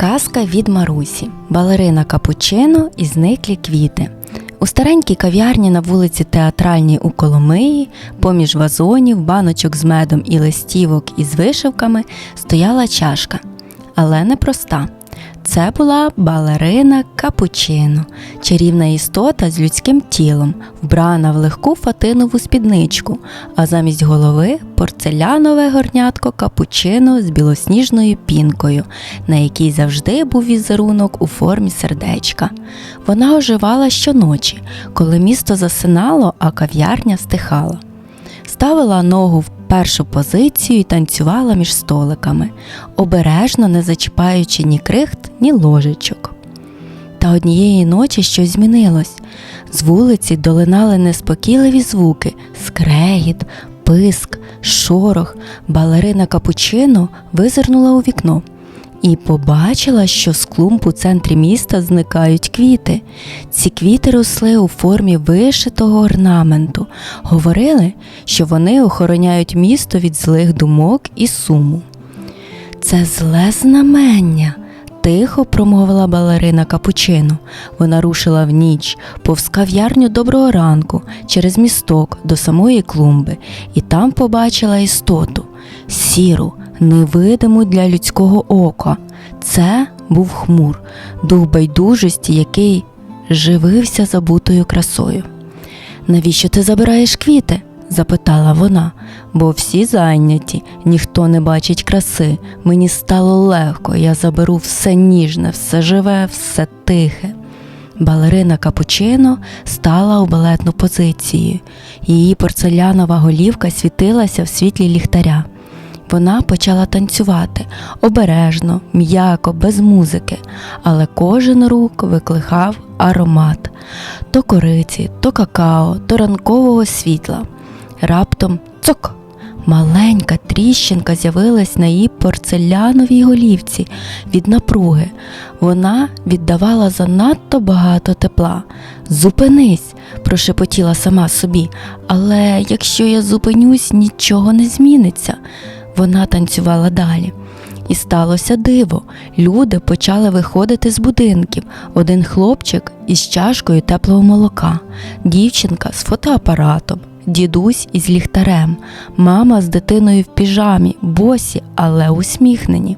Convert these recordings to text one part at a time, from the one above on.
Казка від Марусі, балерина капучино і зниклі квіти. У старенькій кав'ярні на вулиці Театральній у Коломиї, поміж вазонів, баночок з медом і листівок із вишивками стояла чашка, але не проста. Це була балерина капучино, чарівна істота з людським тілом, вбрана в легку фатинову спідничку, а замість голови порцелянове горнятко капучино з білосніжною пінкою, на якій завжди був візерунок у формі сердечка. Вона оживала щоночі, коли місто засинало, а кав'ярня стихала. Ставила ногу в першу позицію і танцювала між столиками, обережно не зачіпаючи ні крихт, ні ложечок. Та однієї ночі щось змінилось. З вулиці долинали неспокійливі звуки, скрегіт, писк, шорох. Балерина капучино визирнула у вікно і побачила, що з клумб у центрі міста зникають квіти. Ці квіти росли у формі вишитого орнаменту. Говорили, що вони охороняють місто від злих думок і суму. Це зле знамення. Тихо промовила балерина капучино. Вона рушила в ніч, повз кав'ярню доброго ранку, через місток до самої клумби, і там побачила істоту сіру, невидиму для людського ока. Це був хмур, дух байдужості, який живився забутою красою. Навіщо ти забираєш квіти? запитала вона, бо всі зайняті, ніхто не бачить краси. Мені стало легко, я заберу все ніжне, все живе, все тихе. Балерина Капучино стала у балетну позицію. Її порцелянова голівка світилася в світлі ліхтаря. Вона почала танцювати обережно, м'яко, без музики, але кожен рук викликав аромат то кориці, то какао, то ранкового світла. Раптом цок! Маленька тріщинка з'явилась на її порцеляновій голівці від напруги. Вона віддавала занадто багато тепла. Зупинись, прошепотіла сама собі. Але якщо я зупинюсь, нічого не зміниться. Вона танцювала далі. І сталося диво. Люди почали виходити з будинків. Один хлопчик із чашкою теплого молока, дівчинка з фотоапаратом, дідусь із ліхтарем, мама з дитиною в піжамі, босі, але усміхнені.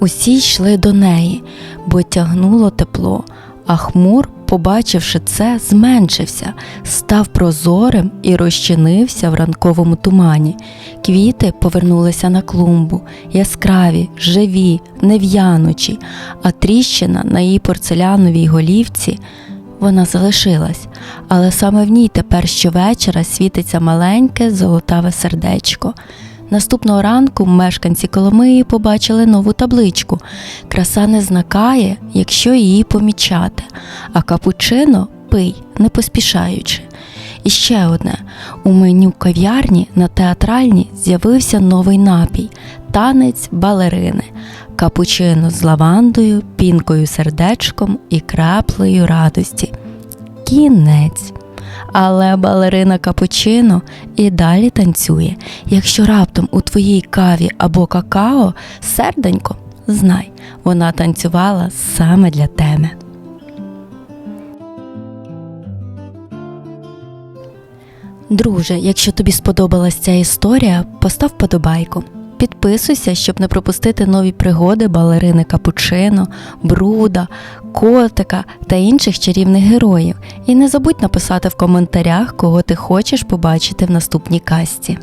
Усі йшли до неї, бо тягнуло тепло, а хмур, побачивши це, зменшився, став прозорим і розчинився в ранковому тумані. Квіти повернулися на клумбу, яскраві, живі, нев'янучі, а тріщина на її порцеляновій голівці. Вона залишилась, але саме в ній тепер щовечора світиться маленьке золотаве сердечко. Наступного ранку мешканці Коломиї побачили нову табличку. Краса не знакає, якщо її помічати, а капучино пий, не поспішаючи. І ще одне: у меню кав'ярні на театральній з'явився новий напій танець балерини, капучино з лавандою, пінкою сердечком і краплею радості. Кінець. Але балерина капучино і далі танцює. Якщо раптом у твоїй каві або какао серденько, знай, вона танцювала саме для тебе. Друже, якщо тобі сподобалась ця історія, постав подобайку. Підписуйся, щоб не пропустити нові пригоди балерини Капучино, Бруда, Котика та інших чарівних героїв. І не забудь написати в коментарях, кого ти хочеш побачити в наступній касті.